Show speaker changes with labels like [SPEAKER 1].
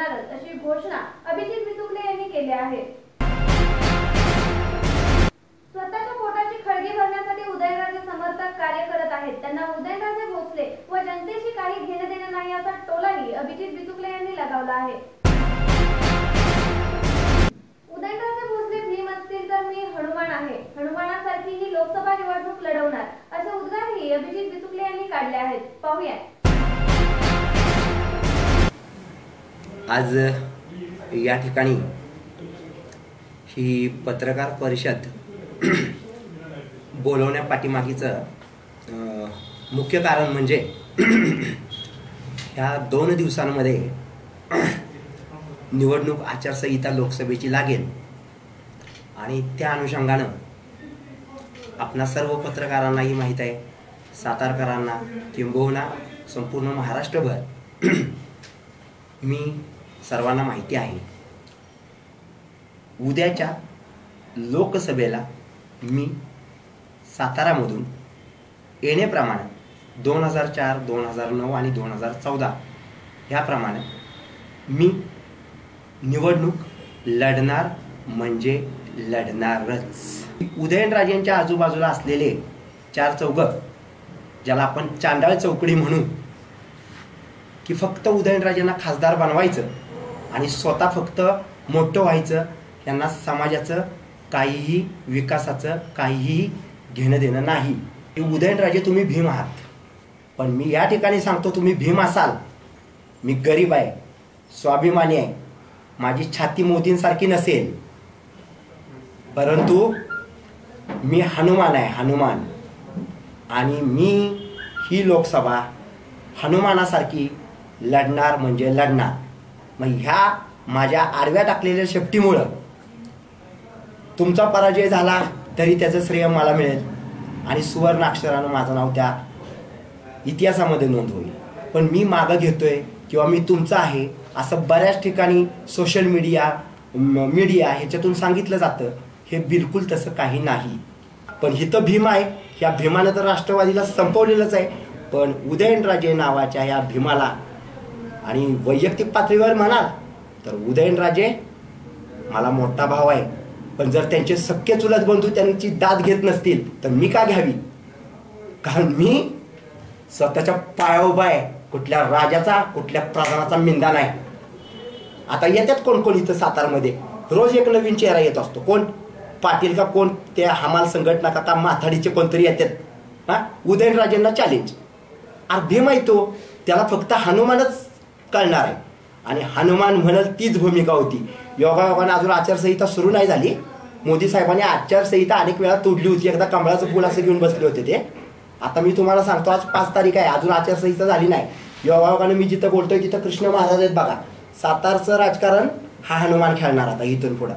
[SPEAKER 1] येणारच अशी घोषणा अभिजित बिचुकले यांनी केली आहे. स्वतःच्या पोटाची खळगी भरण्यासाठी उदयनराजे समर्थक कार्य करत आहेत. त्यांना उदयनराजे भोसले व जनतेशी काही घेणं देणं नाही असा टोलाही अभिजित बिचुकले यांनी लगावला आहे. उदयनराजे भोसले भीम असतील तर मी हनुमान आहे. हनुमानासारखी ही लोकसभा निवडणूक लढवणार असे उद्गारही अभिजित बिचुकले यांनी काढले आहेत. पाहूया
[SPEAKER 2] आज या ठिकाणी ही पत्रकार परिषद बोलवण्या पाठीमागीचं मुख्य कारण म्हणजे ह्या दोन दिवसांमध्ये निवडणूक आचारसंहिता लोकसभेची लागेल. आणि त्या अनुषंगानं आपणा सर्व पत्रकारांनाही माहीत आहे सातारकरांना किंबहुना संपूर्ण महाराष्ट्रभर. मी सर्वांना माहिती आहे. उद्याच्या लोकसभेला मी सातारामधून येण्याप्रमाणे दोन हजार चार दोन हजार नऊ आणि दोन हजार चौदा ह्याप्रमाणे मी निवडणूक लढणार म्हणजे लढणारच. उदयनराजेंच्या आजूबाजूला असलेले चार चौघ ज्याला आपण चांडाळ चौकडी म्हणू की फक्त उदयनराजेंना खासदार बनवायचं आणि स्वतः फक्त मोठं व्हायचं यांना समाजाचं काहीही विकासाचं काहीही घेणं देणं नाही. उदयनराजे तुम्ही भीम आहात. पण मी या ठिकाणी सांगतो तुम्ही भीम असाल. मी गरीब आहे स्वाभिमानी आहे. माझी छाती मोदींसारखी नसेल. परंतु मी हनुमान आहे हनुमान. आणि मी ही लोकसभा हनुमानासारखी लढणार म्हणजे लढणार. मग ह्या माझ्या आडव्या टाकलेल्या शेपटीमुळं तुमचा पराजय झाला तरी त्याचं श्रेय मला मिळेल. आणि सुवर्ण अक्षरानं माझं नाव त्या इतिहासामध्ये नोंद होईल. पण मी मागं घेतोय किंवा मी तुमचं आहे असं बऱ्याच ठिकाणी सोशल मीडिया मीडिया ह्याच्यातून सांगितलं जातं. हे बिलकुल तसं काही नाही. पण हिथं भीम आहे. ह्या भीमानं तर राष्ट्रवादीला संपवलेलंच आहे. पण उदयनराजे नावाच्या या भीमाला आणि वैयक्तिक पातळीवर म्हणाल तर उदयनराजे मला मोठा भाव आहे. पण जर त्यांचे सख्य चुलत बंधू त्यांची दाद घेत नसतील तर मी का घ्यावी? कारण मी स्वतःच्या पाया उभा आहे. कुठल्या राजाचा कुठल्या प्रधानाचा मिंदा नाही. आता येतात कोण कोण इथं सातारमध्ये? रोज एक नवीन चेहरा येत असतो. कोण? पाटील का कोण? त्या हमाल संघटना का का माथाडीचे कोणतरी येतात? हा? उदयनराजेंना चॅलेंज अर्धे माहितो त्याला फक्त हनुमानच कळणार. आहे आणि हनुमान म्हणल तीच भूमिका होती. योगायोगाने अजून आचारसंहिता सुरू नाही झाली. मोदी साहेबांनी आचारसंहिता अनेक वेळा तोडली होती. एकदा कमळाचं फुल असं घेऊन बसले होते ते. आता मी तुम्हाला सांगतो आज पाच तारीख आहे. अजून आचारसंहिता झाली नाही. योगायोगाने मी जिथं बोलतोय तिथं कृष्ण महाराज आहेत बघा. सातारचं राजकारण हा हनुमान खेळणार आता इथून पुढं.